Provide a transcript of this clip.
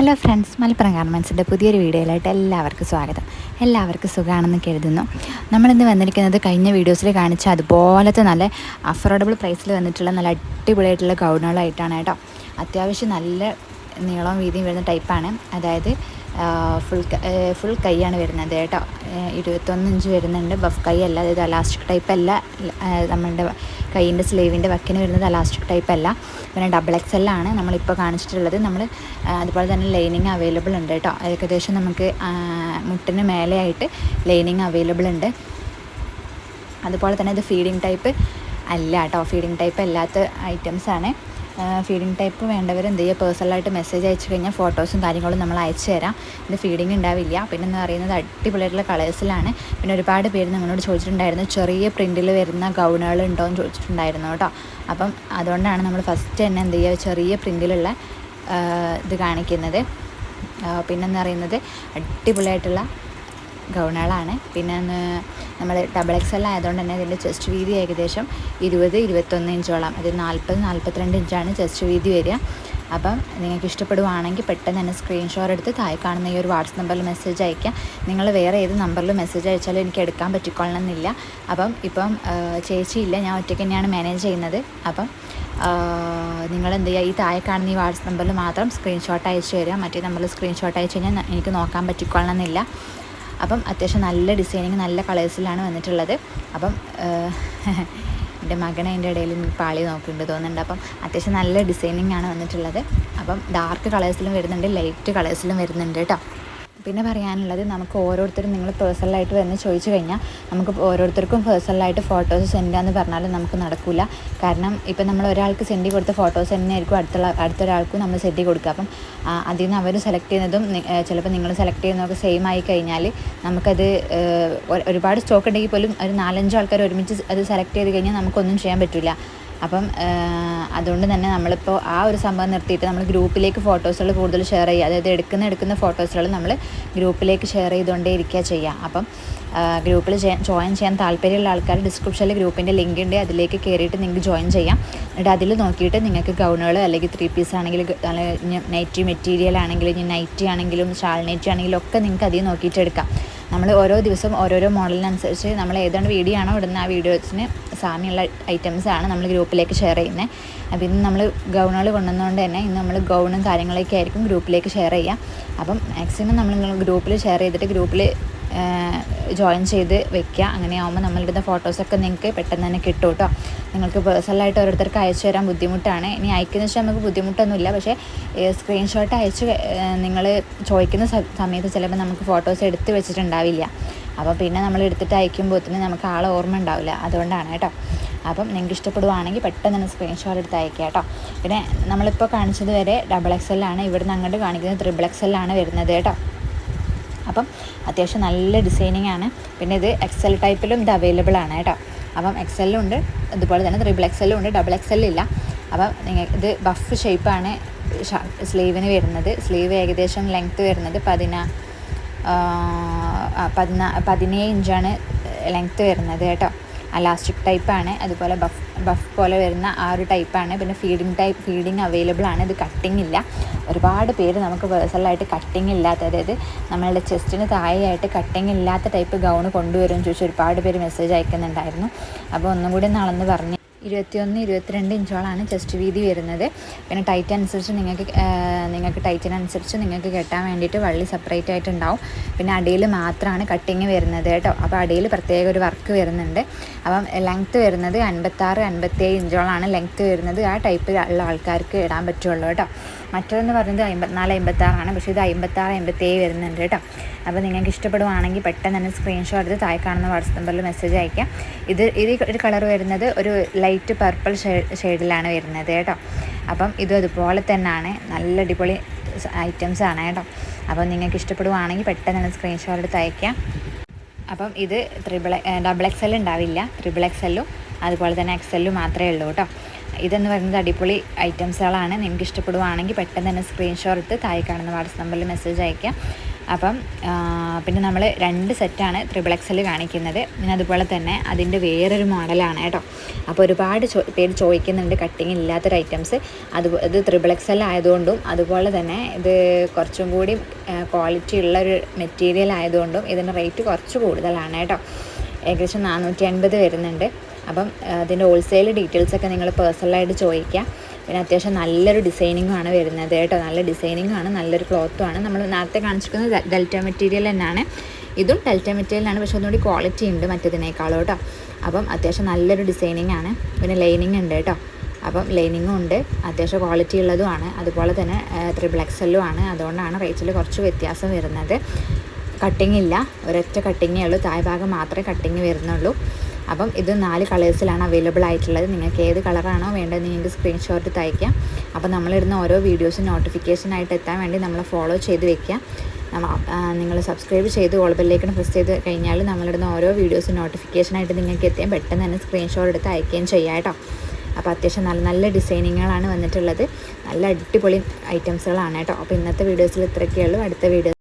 Hello friends Malappuram ഗാർമെൻസിന്റെ പുതിയൊരു വീഡിയോയിലായിട്ട് എല്ലാവർക്കും സ്വാഗതം. എല്ലാവർക്കും സുഖമാണെന്ന് കരുതുന്നു. നമ്മളിന്ന് വന്നിരിക്കുന്നത് കഴിഞ്ഞ വീഡിയോസിൽ കാണിച്ച അതുപോലത്തെ നല്ല അഫോർഡബിൾ പ്രൈസിൽ വന്നിട്ടുള്ള നല്ല അടിപൊളിയായിട്ടുള്ള ഗൗണുകളായിട്ടാണ് കേട്ടോ. അത്യാവശ്യം നല്ല നീളവും വീതിയും വരുന്ന ടൈപ്പാണ് അതായത് ഫുൾ ഫുൾ കൈയാണ് വരുന്നത് കേട്ടോ. ഇരുപത്തൊന്ന് ഇഞ്ച് വരുന്നുണ്ട്. ബഫ് കൈ അല്ല അതായത് അലാസ്റ്റിക് ടൈപ്പ് അല്ല നമ്മളുടെ കൈയിന്റെ സ്ലീവിന്റെ വക്കിന് വരുന്നത് അലാസ്റ്റിക് ടൈപ്പ് അല്ല. പിന്നെ ഡബിൾ എക്സ് എല്ലാണ് നമ്മളിപ്പോൾ കാണിച്ചിട്ടുള്ളത്. നമ്മൾ അതുപോലെ തന്നെ ലൈനിങ് അവൈലബിൾ ഉണ്ട് കേട്ടോ. ഏകദേശം നമുക്ക് മുട്ടിന് മേലെയായിട്ട് ലൈനിങ് അവൈലബിൾ ഉണ്ട്. അതുപോലെ തന്നെ ഇത് ഫീഡിങ് ടൈപ്പ് അല്ല കേട്ടോ. ഫീഡിങ് ടൈപ്പ് അല്ലാത്ത ഐറ്റംസ് ആണ്. ഫീഡിങ് ടൈപ്പ് വേണ്ടവർ എന്ത് ചെയ്യുക? പേഴ്സണലായിട്ട് മെസ്സേജ് അയച്ചു കഴിഞ്ഞാൽ ഫോട്ടോസും കാര്യങ്ങളും നമ്മൾ അയച്ചു തരാം. ഇത് ഫീഡിങ് ഉണ്ടാവില്ല. പിന്നെ എന്ന് പറയുന്നത് അടിപൊളിയായിട്ടുള്ള കളേഴ്സിലാണ് പിന്നെ ഒരുപാട് പേര് നിങ്ങളോട് ചോദിച്ചിട്ടുണ്ടായിരുന്നു ചെറിയ പ്രിന്റിൽ വരുന്ന ഗൗണുകൾ ഉണ്ടോ എന്ന് ചോദിച്ചിട്ടുണ്ടായിരുന്നു കേട്ടോ. അപ്പം അതുകൊണ്ടാണ് നമ്മൾ ഫസ്റ്റ് തന്നെ എന്ത് ചെയ്യുക? ചെറിയ പ്രിന്റിലുള്ള ഇത് കാണിക്കുന്നത്. പിന്നെന്ന് പറയുന്നത് അടിപൊളിയായിട്ടുള്ള ഗൗണുകളാണ് പിന്നെ നമ്മൾ ഡബിൾ എക്സ് എല്ലാം ആയതുകൊണ്ട് തന്നെ ഇതിന്റെ ചെസ്റ്റ് വീതി ഏകദേശം ഇരുപത് ഇരുപത്തൊന്ന് ഇഞ്ചോളം. അത് നാൽപ്പത് നാൽപ്പത്തിരണ്ട് ഇഞ്ചാണ് ചെസ്റ്റ് വീതി വരിക. അപ്പം നിങ്ങൾക്ക് ഇഷ്ടപ്പെടുവാണെങ്കിൽ പെട്ടെന്ന് തന്നെ സ്ക്രീൻഷോട്ട് എടുത്ത് താഴെ കാണുന്ന ഈ ഒരു വാട്സപ്പ് നമ്പറിൽ മെസ്സേജ് അയക്കാം നിങ്ങൾ വേറെ ഏത് നമ്പറിൽ മെസ്സേജ് അയച്ചാലും എനിക്ക് എടുക്കാൻ പറ്റിക്കൊള്ളണമെന്നില്ല. അപ്പം ഇപ്പം ചേച്ചിയില്ല ഞാൻ ഒറ്റയ്ക്ക് തന്നെയാണ് മാനേജ് ചെയ്യുന്നത്. അപ്പം നിങ്ങൾ എന്ത് ചെയ്യുക ഈ താഴെ കാണുന്ന ഈ വാട്സപ്പ് നമ്പറിൽ മാത്രം സ്ക്രീൻഷോട്ട് അയച്ചു തരിക. മറ്റേ നമ്പറിൽ സ്ക്രീൻഷോട്ട് അയച്ചു കഴിഞ്ഞാൽ എനിക്ക് നോക്കാൻ പറ്റിക്കൊള്ളണമെന്നില്ല. അപ്പം അത്യാവശ്യം നല്ല ഡിസൈനിങ് നല്ല കളേഴ്സിലാണ് വന്നിട്ടുള്ളത്. അപ്പം എന്റെ മകനെ അതിന്റെ ഇടയിൽ പാളി നോക്കുന്നുണ്ട് തോന്നുന്നുണ്ട്. അപ്പം അത്യാവശ്യം നല്ല ഡിസൈനിങ് ആണ് വന്നിട്ടുള്ളത്. അപ്പം ഡാർക്ക് കളേഴ്സിലും വരുന്നുണ്ട് ലൈറ്റ് കളേഴ്സിലും വരുന്നുണ്ട് കേട്ടോ. പിന്നെ പറയാനുള്ളത് നമുക്ക് ഓരോരുത്തരും നിങ്ങൾ പേഴ്സണലായിട്ട് വന്ന് ചോദിച്ചു കഴിഞ്ഞാൽ നമുക്ക് ഓരോരുത്തർക്കും പേഴ്സണലായിട്ട് ഫോട്ടോസ് സെൻഡ് എന്ന് പറഞ്ഞാലും നമുക്ക് നടക്കില്ല കാരണം ഇപ്പം നമ്മൾ ഒരാൾക്ക് സെൻഡ് കൊടുത്ത ഫോട്ടോസ് തന്നെ ആയിരിക്കും അടുത്തുള്ള അടുത്തൊരാൾക്കും നമ്മൾ സെൻഡ് കൊടുക്കുക. അപ്പം അതിൽ നിന്ന് അവർ സെലക്ട് ചെയ്യുന്നതും ചിലപ്പോൾ നിങ്ങൾ സെലക്ട് ചെയ്യുന്നതൊക്കെ സെയിം ആയി കഴിഞ്ഞാൽ നമുക്കത് ഒരുപാട് സ്റ്റോക്ക് ഉണ്ടെങ്കിൽ പോലും ഒരു നാലഞ്ച് ആൾക്കാർ ഒരുമിച്ച് അത് സെലക്ട് ചെയ്ത് കഴിഞ്ഞാൽ നമുക്കൊന്നും ചെയ്യാൻ പറ്റില്ല അപ്പം അതുകൊണ്ട് തന്നെ നമ്മളിപ്പോൾ ആ ഒരു സംഭവം നിർത്തിയിട്ട് നമ്മൾ ഗ്രൂപ്പിലേക്ക് ഫോട്ടോസുകൾ കൂടുതൽ ഷെയർ ചെയ്യുക. അതായത് എടുക്കുന്ന എടുക്കുന്ന ഫോട്ടോസുകൾ നമ്മൾ ഗ്രൂപ്പിലേക്ക് ഷെയർ ചെയ്തുകൊണ്ടേ ഇരിക്കുക ചെയ്യുക അപ്പം ഗ്രൂപ്പിൽ ജോയിൻ ചെയ്യാൻ താല്പര്യമുള്ള ആൾക്കാർ ഡിസ്ക്രിപ്ഷനിൽ ഗ്രൂപ്പിന്റെ ലിങ്ക് ഉണ്ട്. അതിലേക്ക് കയറിയിട്ട് നിങ്ങൾക്ക് ജോയിൻ ചെയ്യാം. എന്നിട്ട് അതിൽ നോക്കിയിട്ട് നിങ്ങൾക്ക് ഗൗണുകൾ അല്ലെങ്കിൽ ത്രീ പീസ് ആണെങ്കിൽ നൈറ്റി മെറ്റീരിയൽ ആണെങ്കിലും ഇനി നൈറ്റി ആണെങ്കിലും ഷാൾ നൈറ്റി ആണെങ്കിലും ഒക്കെ നിങ്ങൾക്ക് അതിൽ നോക്കിയിട്ട് എടുക്കാം. നമ്മൾ ഓരോ ദിവസവും ഓരോരോ മോഡലിനനുസരിച്ച് നമ്മൾ ഏതാണ് വീഡിയോ ആണോ ഇടുന്ന ആ വീഡിയോസിന് സാമ്യമുള്ള ഐറ്റംസാണ് നമ്മൾ ഗ്രൂപ്പിലേക്ക് ഷെയർ ചെയ്യുന്നത്. അപ്പോൾ ഇന്ന് നമ്മൾ ഗൗണുകൾ കൊണ്ടുവന്നതുകൊണ്ട് തന്നെ ഇന്ന് നമ്മൾ ഗൗണും കാര്യങ്ങളൊക്കെ ആയിരിക്കും ഗ്രൂപ്പിലേക്ക് ഷെയർ ചെയ്യുക. അപ്പം മാക്സിമം നമ്മൾ ഗ്രൂപ്പിൽ ഷെയർ ചെയ്തിട്ട് ഗ്രൂപ്പിൽ ജോയിൻ ചെയ്ത് വെക്കുക. അങ്ങനെയാവുമ്പോൾ നമ്മളിടുന്ന ഫോട്ടോസൊക്കെ നിങ്ങൾക്ക് പെട്ടെന്ന് തന്നെ കിട്ടും കേട്ടോ നിങ്ങൾക്ക് പേഴ്സണലായിട്ട് ഓരോരുത്തർക്ക് അയച്ചു തരാൻ ബുദ്ധിമുട്ടാണ്. ഇനി അയക്കുന്ന വെച്ചാൽ നമുക്ക് ബുദ്ധിമുട്ടൊന്നുമില്ല. പക്ഷേ സ്ക്രീൻഷോട്ട് അയച്ച് നിങ്ങൾ ചോദിക്കുന്ന സമയത്ത് ചിലപ്പോൾ നമുക്ക് ഫോട്ടോസ് എടുത്ത് വെച്ചിട്ടുണ്ടാവില്ല. അപ്പോൾ പിന്നെ നമ്മൾ എടുത്തിട്ട് അയക്കുമ്പോഴത്തേന് നമുക്ക് ആളെ ഓർമ്മ ഉണ്ടാവില്ല. അതുകൊണ്ടാണ് കേട്ടോ. അപ്പം നിങ്ങൾക്ക് ഇഷ്ടപ്പെടുവാണെങ്കിൽ പെട്ടെന്ന് തന്നെ സ്ക്രീൻഷോട്ട് എടുത്ത് അയക്കുക കേട്ടോ. പിന്നെ നമ്മളിപ്പോൾ കാണിച്ചത് വരെ ഡബിൾ എക്സ് എല്ലാണ് ഇവിടുന്ന് അങ്ങോട്ട് കാണിക്കുന്നത് ത്രിബിൾ എക്സ് എല്ലാണ് വരുന്നത് കേട്ടോ. അപ്പം അത്യാവശ്യം നല്ല ഡിസൈനിങ് ആണ്. പിന്നെ ഇത് എക്സൽ ടൈപ്പിലും ഇത് അവൈലബിൾ ആണ് കേട്ടോ. അപ്പം എക്സെല്ലും ഉണ്ട് അതുപോലെ തന്നെ ത്രിബിൾ എക്സെല്ലും ഉണ്ട് ഡബിൾ എക്സെല്ലില്ല അപ്പം നിങ്ങൾ ഇത് ബഫ് ഷേപ്പാണ് സ്ലീവിന് വരുന്നത്. സ്ലീവ് ഏകദേശം ലെങ്ത്ത് വരുന്നത് പതിന പതിനാ പതിനേഴ് ഇഞ്ചാണ് ലെങ്ത്ത് വരുന്നത് കേട്ടോ. അലാസ്റ്റിക് ടൈപ്പാണ്. അതുപോലെ ബഫ് ബഫ് പോലെ വരുന്ന ആ ഒരു ടൈപ്പാണ്. പിന്നെ ഫീഡിങ് ടൈപ്പ് ഫീഡിങ് അവൈലബിൾ ആണ്. ഇത് കട്ടിംഗ് ഇല്ല. ഒരുപാട് പേര് നമുക്ക് പേഴ്സണലായിട്ട് കട്ടിംഗ് ഇല്ലാത്ത അതായത് നമ്മളുടെ ചെസ്റ്റിന് താഴെയായിട്ട് കട്ടിംഗ് ഇല്ലാത്ത ടൈപ്പ് ഗൗൺ കൊണ്ടുവരുമെന്ന് ചോദിച്ച് ഒരുപാട് പേര് മെസ്സേജ് അയക്കുന്നുണ്ടായിരുന്നു. അപ്പോൾ ഒന്നും കൂടി നാളെന്ന് പറഞ്ഞ് ഇരുപത്തിയൊന്ന് ഇരുപത്തിരണ്ട് ഇഞ്ചോളാണ് ചെസ്റ്റ് വീതി വരുന്നത്. പിന്നെ ടൈറ്റ് അനുസരിച്ച് നിങ്ങൾക്ക് നിങ്ങൾക്ക് ടൈറ്റിനനുസരിച്ച് നിങ്ങൾക്ക് കെട്ടാൻ വേണ്ടിയിട്ട് വള്ളി സെപ്പറേറ്റ് ആയിട്ടുണ്ടാവും. പിന്നെ അടിയിൽ മാത്രമാണ് കട്ടിങ് വരുന്നത് കേട്ടോ. അപ്പോൾ അടിയിൽ പ്രത്യേക ഒരു വർക്ക് വരുന്നുണ്ട്. അപ്പം ലെങ്ത്ത് വരുന്നത് അൻപത്താറ് അൻപത്തേഴ് ഇഞ്ചോളാണ് ലെങ്ത്ത് വരുന്നത് ആ ടൈപ്പിലുള്ള ആൾക്കാർക്ക് ഇടാൻ പറ്റുള്ളൂ കേട്ടോ. മറ്റൊരെന്ന് പറയുന്നത് അമ്പത്തിനാല് അമ്പത്താറാണ് പക്ഷേ ഇത് അമ്പത്താറ് അമ്പത്തേഴ് വരുന്നുണ്ട് കേട്ടോ. അപ്പോൾ നിങ്ങൾക്ക് ഇഷ്ടപ്പെടുവാണെങ്കിൽ പെട്ടെന്ന് തന്നെ സ്ക്രീൻഷോട്ട് എടുത്ത് താഴെ കാണുന്ന വാട്സപ്പ് നമ്പറിൽ മെസ്സേജ് അയക്കാം. ഇത് ഇത് ഒരു കളർ വരുന്നത് ഒരു ലൈറ്റ് പർപ്പിൾ ഷെയ്ഡിലാണ് വരുന്നത് കേട്ടോ. അപ്പം ഇതും അതുപോലെ തന്നെയാണ് നല്ല അടിപൊളി ഐറ്റംസ് ആണ് കേട്ടോ. അപ്പം നിങ്ങൾക്ക് ഇഷ്ടപ്പെടുവാണെങ്കിൽ പെട്ടെന്ന് തന്നെ സ്ക്രീൻഷോട്ട് എടുത്ത് അയക്കാം. അപ്പം ഇത് ത്രിബിൾ ഡബിൾ എക്സ് എൽ ഉണ്ടാവില്ല. ത്രിബിൾ എക്സ് എല്ലും അതുപോലെ തന്നെ എക്സ് എല്ലും മാത്രമേ ഉള്ളൂ കേട്ടോ. ഇതെന്ന് പറയുന്നത് അടിപൊളി ഐറ്റംസുകളാണ്. നിങ്ങൾക്ക് ഇഷ്ടപ്പെടുവാണെങ്കിൽ പെട്ടെന്ന് തന്നെ സ്ക്രീൻഷോട്ട് എടുത്ത് താഴെ കാണുന്ന വാട്സപ്പ് നമ്പറിൽ മെസ്സേജ് അയക്കാം അപ്പം പിന്നെ നമ്മൾ രണ്ട് സെറ്റാണ് ത്രിബിൾ എക്സൽ കാണിക്കുന്നത്. പിന്നെ അതുപോലെ തന്നെ അതിന്റെ വേറൊരു മോഡലാണ് കേട്ടോ. അപ്പോൾ ഒരുപാട് പേര് ചോദിക്കുന്നുണ്ട് കട്ടിങ് ഇല്ലാത്തൊരു ഐറ്റംസ് അത് ഇത് ത്രിബിൾ എക്സൽ ആയതുകൊണ്ടും അതുപോലെ തന്നെ ഇത് കുറച്ചും കൂടി ക്വാളിറ്റി ഉള്ള ഒരു മെറ്റീരിയൽ ആയതുകൊണ്ടും ഇതിന്റെ റേറ്റ് കുറച്ച് കൂടുതലാണ് കേട്ടോ. ഏകദേശം നാനൂറ്റി അൻപത് വരുന്നുണ്ട്. അപ്പം അതിന്റെ ഹോൾസെയിൽ ഡീറ്റെയിൽസ് ഒക്കെ നിങ്ങൾ പേഴ്സണലായിട്ട് ചോദിക്കുക പിന്നെ അത്യാവശ്യം നല്ലൊരു ഡിസൈനിങ്ങും ആണ് വരുന്നത് കേട്ടോ. നല്ല ഡിസൈനിങ്ങാണ് നല്ലൊരു ക്ലോത്തും ആണ്. നമ്മൾ നേരത്തെ കാണിച്ചിരിക്കുന്നത് ഡെൽറ്റ മെറ്റീരിയൽ തന്നെയാണ്. ഇതും ഡെൽറ്റ മെറ്റീരിയലാണ് പക്ഷെ ഒന്നുകൂടി ക്വാളിറ്റി ഉണ്ട് മറ്റേതിനേക്കാളും കേട്ടോ. അപ്പം അത്യാവശ്യം നല്ലൊരു ഡിസൈനിങ് ആണ്. പിന്നെ ലൈനിങ് ഉണ്ട് കേട്ടോ. അപ്പം ലൈനിങ്ങും ഉണ്ട് അത്യാവശ്യം ക്വാളിറ്റി ഉള്ളതുമാണ് അതുപോലെ തന്നെ ത്രിബിൾ എക്സലും ആണ്. അതുകൊണ്ടാണ് റേറ്റിൽ കുറച്ച് വ്യത്യാസം വരുന്നത്. കട്ടിങ് ഇല്ല. ഒരൊറ്റ കട്ടിങ്ങേ ഉള്ളൂ. താഴ് ഭാഗം മാത്രമേ കട്ടിങ് വരുന്നുള്ളൂ. അപ്പം ഇത് നാല് കളേഴ്സിലാണ് അവൈലബിൾ ആയിട്ടുള്ളത്. നിങ്ങൾക്ക് ഏത് കളറാണോ വേണ്ടത് നിങ്ങൾക്ക് സ്ക്രീൻഷോട്ട് തയ്ക്കാം അപ്പം നമ്മളിടുന്ന ഓരോ വീഡിയോസും നോട്ടിഫിക്കേഷൻ ആയിട്ട് എത്താൻ വേണ്ടി നമ്മൾ ഫോളോ ചെയ്ത് വെക്കുക. നിങ്ങൾ സബ്സ്ക്രൈബ് ചെയ്ത് ഓൾബെല്ലേക്കാണ് പ്രസ് ചെയ്ത് കഴിഞ്ഞാൽ നമ്മളിടുന്ന ഓരോ വീഡിയോസും നോട്ടിഫിക്കേഷനായിട്ട് നിങ്ങൾക്ക് എത്തിയാൽ പെട്ടെന്ന് തന്നെ സ്ക്രീൻഷോട്ട് എടുത്ത് അയക്കുകയും ചെയ്യാം കേട്ടോ. അപ്പോൾ അത്യാവശ്യം നല്ല നല്ല ഡിസൈനിങ്ങുകളാണ് വന്നിട്ടുള്ളത്. നല്ല അടിപൊളി ഐറ്റംസുകളാണ് കേട്ടോ. അപ്പോൾ ഇന്നത്തെ വീഡിയോസിൽ ഇത്രയൊക്കെയുള്ളൂ അടുത്ത വീഡിയോ